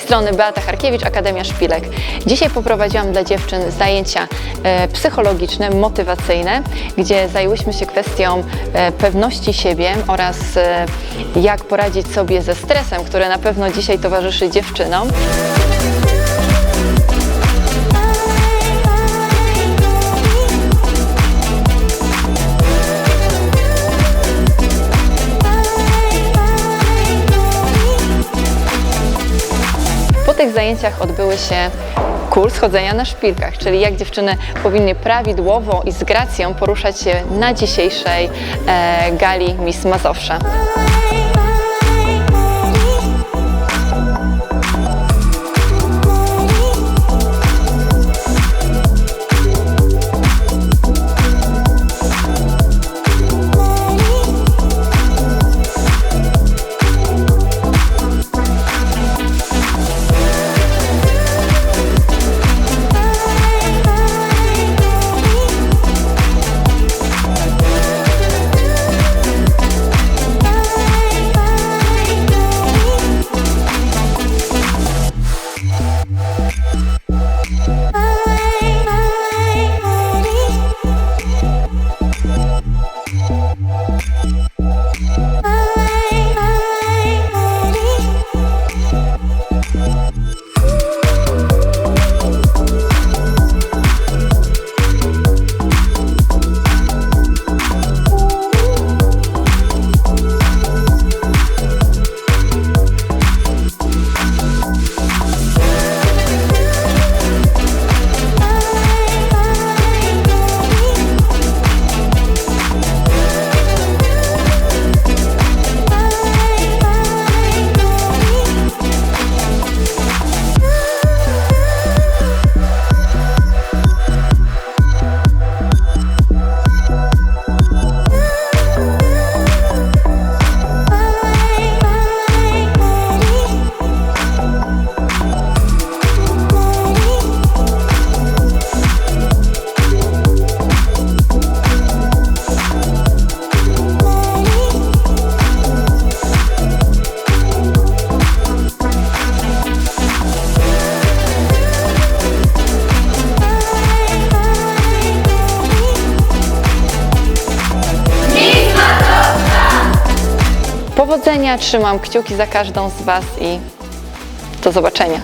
strony Beata Harkiewicz, Akademia Szpilek. Dzisiaj poprowadziłam dla dziewczyn zajęcia e, psychologiczne, motywacyjne, gdzie zajęłyśmy się kwestią e, pewności siebie oraz e, jak poradzić sobie ze stresem, który na pewno dzisiaj towarzyszy dziewczynom. Tych zajęciach odbyły się kurs chodzenia na szpilkach, czyli jak dziewczyny powinny prawidłowo i z gracją poruszać się na dzisiejszej e, gali Miss Mazowsza. powodzenia, trzymam kciuki za każdą z Was i do zobaczenia.